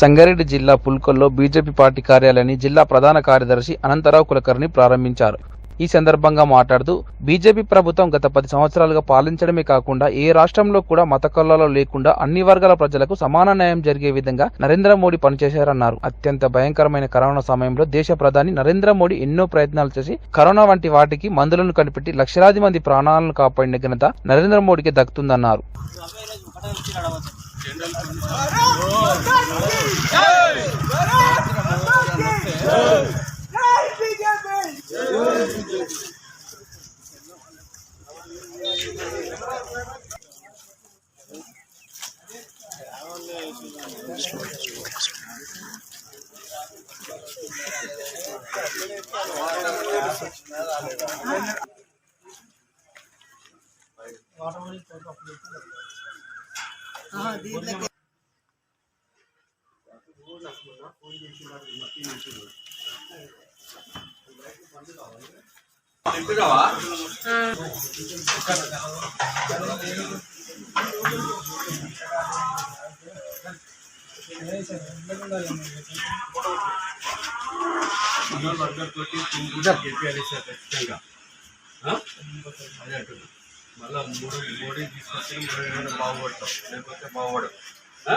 సంగారెడ్డి జిల్లా పుల్కొల్లో BJP party కార్యాలయాన్ని జిల్లా ప్రధాన కార్యదర్శి అనంతరావు కులకర్ణి ప్రారంభించారు. ఈ సందర్భంగా మాట్లాడుతూ బీజేపీ ప్రభుత్వం గత పది సంవత్సరాలుగా పాలించడమే కాకుండా ఏ రాష్ట్రంలో కూడా మత కల్లాలు లేకుండా అన్ని వర్గాల ప్రజలకు సమాన న్యాయం జరిగే విధంగా నరేంద్ర మోడీ పనిచేశారన్నారు. అత్యంత భయంకరమైన కరోనా సమయంలో దేశ ప్రధాని నరేంద్ర మోడీ ఎన్నో ప్రయత్నాలు చేసి కరోనా వంటి వాటికి మందులను కనిపెట్టి లక్షలాది మంది ప్రాణాలను కాపాడిన ఘనత నరేంద్ర మోడీకి దక్కుతుందన్నారు. ఖచ్చితంగా ఆ? అదే అంటున్నా మళ్ళా మూడు మోడీ తీసుకొచ్చి మూడు ఏమైనా బాగుపడతాం లేకపోతే బాగుపడదు ఆ?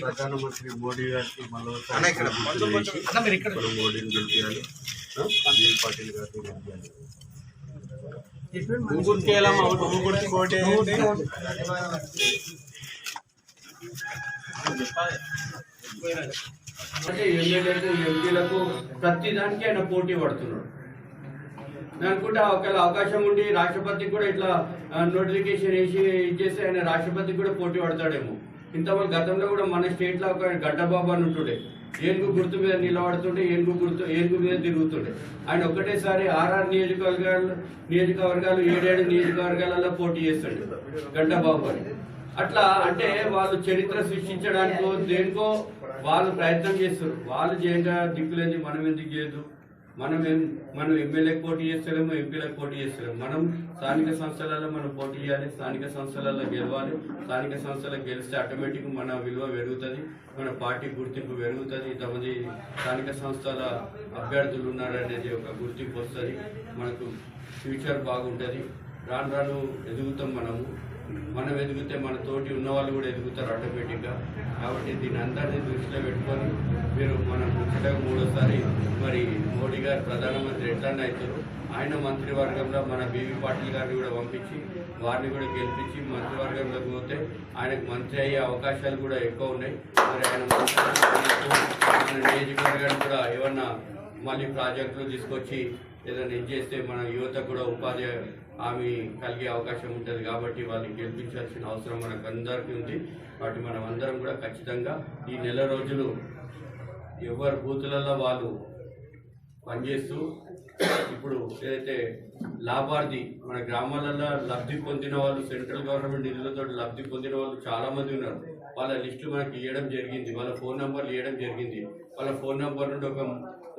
ప్రధానమంత్రి మోడీ గారికి మళ్ళీ మోడీని గెలిపించాలి అనిల్ పాటిల్ గారిని గెలిపించాలి అంటే ఎమ్మెల్యేలకు ఎంపీలకు ప్రతి దానికి ఆయన పోటీ పడుతున్నాడు. అనుకుంటే ఒకవేళ అవకాశం ఉండి రాష్ట్రపతికి కూడా ఇట్లా నోటిఫికేషన్ వేసి ఇచ్చేస్తే ఆయన రాష్ట్రపతికి కూడా పోటీ పడతాడేమో. ఇంతవరకు గతంలో కూడా మన స్టేట్లో ఒక గడ్డబాబు అని ఉంటుండే. ఏనుగు గుర్తు మీద నిలబడుతుండే ఏనుగు గుర్తు ఏనుగు మీద తిరుగుతుండే. ఆయన ఒక్కటేసారి ఆర్ఆర్ నియోజకవర్గాలు నియోజకవర్గాలు ఏడేడు నియోజకవర్గాలలో పోటీ చేస్తుండే గడ్డబాబు అని. అట్లా అంటే వాళ్ళు చరిత్ర సృష్టించడానికో దేనికో వాళ్ళు ప్రయత్నం చేస్తారు. వాళ్ళు చేయగా దిక్కులేని మనం ఎందుకు చేయదు మనం మనం ఎమ్మెల్యేకి పోటీ చేస్తలేము ఎంపీలకు పోటీ చేస్తలేము. మనం స్థానిక సంస్థలలో మనం పోటీ చేయాలి స్థానిక సంస్థలలో గెలవాలి స్థానిక సంస్థలకు గెలిస్తే ఆటోమేటిక్ మన విలువ పెరుగుతుంది మన పార్టీ గుర్తింపు పెరుగుతుంది. ఇంతమంది స్థానిక సంస్థల అభ్యర్థులు ఉన్నారనేది ఒక గుర్తింపు వస్తుంది. మనకు ఫ్యూచర్ బాగుంటుంది. రాను రాను ఎదుగుతాం మనము. మనం ఎదిగితే మన తోటి ఉన్న వాళ్ళు కూడా ఎదుగుతారు ఆటోమేటిక్గా. కాబట్టి దీని అందరినీ దృష్టిలో పెట్టుకొని మీరు మనం ముచ్చటగా మూడోసారి మరి మోడీ గారు ప్రధానమంత్రి ఎట్లన్నా అవుతారు. ఆయన మంత్రివర్గంలో మన బీవీ పాటిల్ గారిని కూడా పంపించి వారిని కూడా గెలిపించి మంత్రివర్గంలోకి పోతే ఆయనకు మంత్రి అయ్యే అవకాశాలు కూడా ఎక్కువ ఉన్నాయి. మరి ఆయన మన కూడా ఏమన్నా మళ్ళీ ప్రాజెక్టులు తీసుకొచ్చి ఏదైనా ఇది చేస్తే మన యువతకు కూడా ఉపాధి ఆమె కలిగే అవకాశం ఉంటుంది కాబట్టి వాళ్ళని గెలిపించాల్సిన అవసరం మనకు అందరికీ ఉంది. కాబట్టి మనం అందరం కూడా ఖచ్చితంగా ఈ నెల రోజులు ఎవరి బూతులలో వాళ్ళు పనిచేస్తూ ఇప్పుడు ఏదైతే లాభార్థి మన గ్రామాలలో లబ్ధి పొందిన వాళ్ళు సెంట్రల్ గవర్నమెంట్ నిధులతో లబ్ధి పొందిన వాళ్ళు చాలామంది ఉన్నారు. వాళ్ళ లిస్టు మనకి ఇవ్వడం జరిగింది. వాళ్ళ ఫోన్ నెంబర్లు ఇవ్వడం జరిగింది. వాళ్ళ ఫోన్ నెంబర్ నుండి ఒక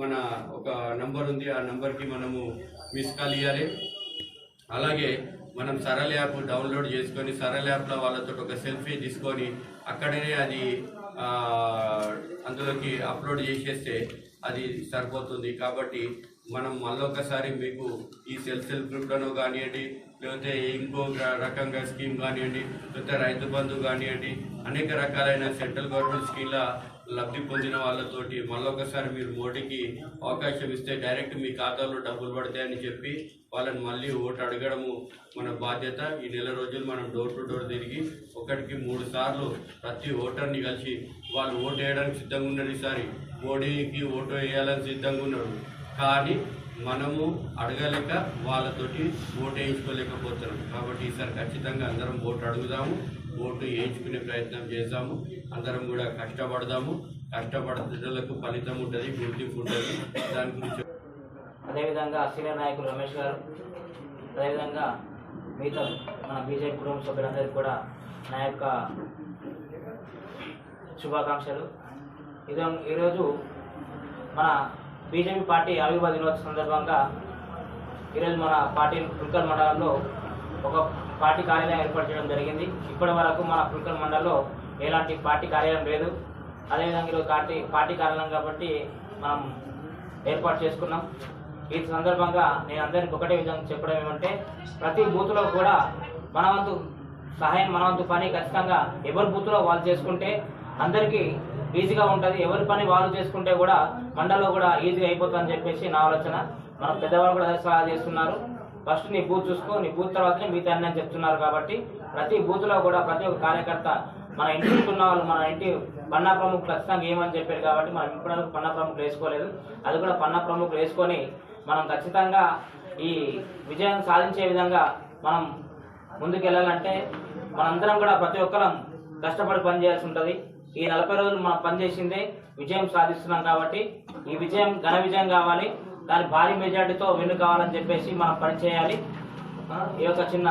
మన ఒక నంబర్ ఉంది. ఆ నెంబర్కి మనము మిస్ కాల్ ఇవ్వాలి అలాగే మనం సరళ యాప్ డౌన్లోడ్ చేసుకొని సరళ యాప్లో వాళ్ళతో ఒక సెల్ఫీ తీసుకొని అక్కడనే అది అందులోకి అప్లోడ్ చేసేస్తే అది సరిపోతుంది. కాబట్టి మనం మళ్ళొకసారి మీకు ఈ సెల్ఫ్ సెల్ఫ్ గ్రూప్లను కానివ్వండి లేకపోతే ఇంకో రకంగా స్కీమ్ కానివ్వండి లేకపోతే రైతు బంధు కానివ్వండి అనేక రకాలైన సెంట్రల్ గవర్నమెంట్ స్కీమ్ల లబ్ధి పొందిన వాళ్ళతోటి మళ్ళొకసారి మీరు మోడీకి అవకాశం ఇస్తే డైరెక్ట్ మీ ఖాతాలో డబ్బులు పడతాయని చెప్పి వాళ్ళని మళ్ళీ ఓటు అడగడము మన బాధ్యత. ఈ నెల రోజులు మనం డోర్ టు డోర్ తిరిగి ఒకటికి మూడు సార్లు ప్రతి ఓటర్ని కలిసి వాళ్ళు ఓటు వేయడానికి సిద్ధంగా ఉన్నారు ఈసారి. మోడీకి ఓటు వేయాలని సిద్ధంగా ఉన్నారు. కానీ మనము అడగలేక వాళ్ళతోటి ఓటు వేయించుకోలేకపోతున్నాం. కాబట్టి ఈసారి ఖచ్చితంగా అందరం ఓటు అడుగుదాము. ఓటు వేయించుకునే ప్రయత్నం చేద్దాము అందరం కూడా కష్టపడదాము. కష్టపడలకు ఫలితం ఉంటుంది గుర్తింపు ఉంటుంది. దాని గురించి అదేవిధంగా సీనియర్ నాయకులు రమేష్ గారు అదేవిధంగా మిగతా మన బీజేపీ కుటుంబ సభ్యులందరికీ కూడా నా యొక్క శుభాకాంక్షలు. ఇది ఈరోజు మన బీజేపీ పార్టీ ఆవిర్భావ దినోత్సవ సందర్భంగా ఈరోజు మన పార్టీ పుల్కల్ మండలంలో ఒక పార్టీ కార్యాలయం ఏర్పాటు చేయడం జరిగింది. ఇప్పటి వరకు మన పుల్కల్ మండలంలో ఎలాంటి పార్టీ కార్యాలయం లేదు. అదేవిధంగా ఈరోజు పార్టీ పార్టీ కార్యాలయం కాబట్టి మనం ఏర్పాటు చేసుకున్నాం. ఈ సందర్భంగా నేను అందరికి ఒకటే విధంగా చెప్పడం ఏమంటే ప్రతి బూత్లో కూడా మన వంతు సహాయం మనవంతు పని ఖచ్చితంగా ఎవరి బూత్లో వాళ్ళు చేసుకుంటే అందరికీ ఈజీగా ఉంటుంది. ఎవరి పని వాళ్ళు చేసుకుంటే కూడా మండలంలో కూడా ఈజీగా అయిపోతుందని చెప్పేసి నా ఆలోచన. మన పెద్దవాళ్ళు కూడా అదే సలహా చేస్తున్నారు. ఫస్ట్ నీ బూత్ చూసుకో నీ బూత్ తర్వాతనే మిగతా అన్నీ అని చెప్తున్నారు కాబట్టి ప్రతి బూత్లో కూడా ప్రతి ఒక్క కార్యకర్త మన ఇంటి ఉన్న వాళ్ళు మన ఇంటి పన్నా ప్రముఖులు ఖచ్చితంగా ఏమని చెప్పారు కాబట్టి మనం ఇప్పటివరకు పన్నా ప్రముఖులు వేసుకోలేదు. అది కూడా పన్నా ప్రముఖులు వేసుకొని మనం ఖచ్చితంగా ఈ విజయం సాధించే విధంగా మనం ముందుకు వెళ్ళాలంటే మనందరం కూడా ప్రతి ఒక్కరం కష్టపడి పనిచేయాల్సి ఉంటుంది. ఈ నలభై రోజులు మనం పనిచేసిందే విజయం సాధిస్తున్నాం కాబట్టి ఈ విజయం ఘన విజయం కావాలి. దాని భారీ మెజార్టీతో విన్ను కావాలని చెప్పేసి మనం పని చేయాలి ఈ యొక్క చిన్న